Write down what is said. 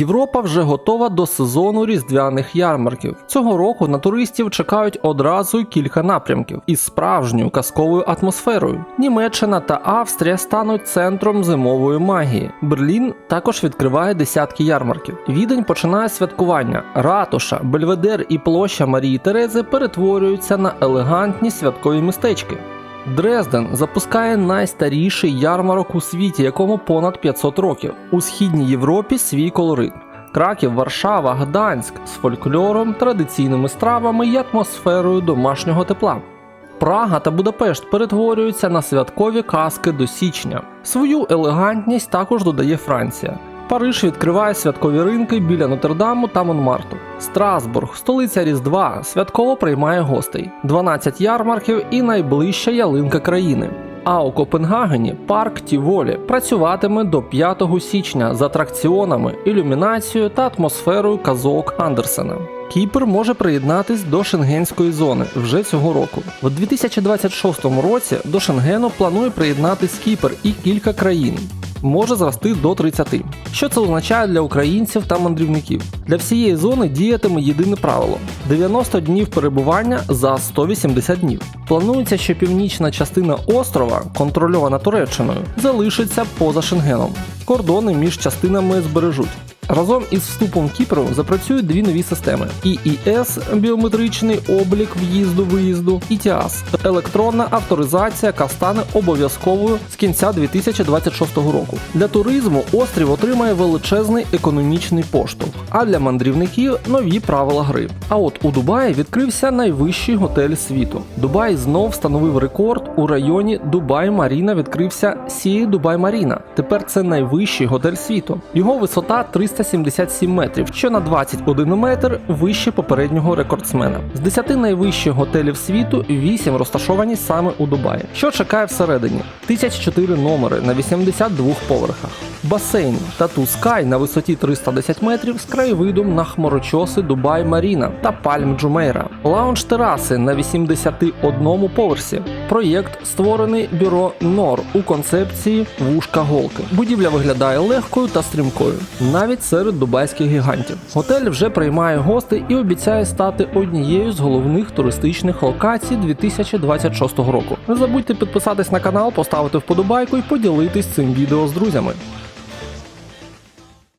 Європа вже готова до сезону різдвяних ярмарків. Цього року на туристів чекають одразу кілька напрямків із справжньою казковою атмосферою. Німеччина та Австрія стануть центром зимової магії. Берлін також відкриває десятки ярмарків. Відень починає святкування. Ратуша, Бельведер і площа Марії Терези перетворюються на елегантні святкові містечки. Дрезден запускає найстаріший ярмарок у світі, якому понад 500 років. У східній Європі свій колорит. Краків, Варшава, Гданськ з фольклором, традиційними стравами і атмосферою домашнього тепла. Прага та Будапешт перетворюються на святкові казки до січня. Свою елегантність також додає Франція. Париж відкриває святкові ринки біля Нотр-Даму та Монмарту. Страсбург, столиця Різдва, святково приймає гостей, 12 ярмарків і найближча ялинка країни. А у Копенгагені парк Тіволі працюватиме до 5 січня з атракціонами, ілюмінацією та атмосферою казок Андерсена. Кіпр може приєднатись до шенгенської зони вже цього року. В 2026 році до Шенгену планує приєднатись Кіпр і кілька країн. Може зрости до 30. Що це означає для українців та мандрівників? Для всієї зони діятиме єдине правило: 90 днів перебування за 180 днів. Планується, що північна частина острова, контрольована Туреччиною, залишиться поза Шенгеном. Кордони між частинами збережуть. Разом із вступом Кіпру запрацюють дві нові системи: ІІС біометричний облік в'їзду-виїзду, ІТІАС електронна авторизація, яка стане обов'язковою з кінця 2026 року. Для туризму острів отримає величезний економічний поштовх, а для мандрівників нові правила гри. А от у Дубаї відкрився найвищий готель світу. Дубай знов встановив рекорд у районі Дубай Маріна. Відкрився Сі Дубай Маріна. Тепер це найвищий готель світу. Його висота 377 метрів, що на 21 метр вище попереднього рекордсмена. З 10 найвищих готелів світу 8 розташовані саме у Дубаї. Що чекає всередині? 1004 номери на 82 поверхах. Басейн Тату Скай на висоті 310 метрів з краєвидом на хмарочоси Дубай Маріна та Пальм Джумейра. Лаунж тераси на 81 поверсі. Проєкт створений бюро Нор у концепції вушка голки. Будівля виглядає легкою та стрімкою, навіть серед дубайських гігантів. Готель вже приймає гостей і обіцяє стати однією з головних туристичних локацій 2026 року. Не забудьте підписатись на канал, поставити вподобайку і поділитись цим відео з друзями.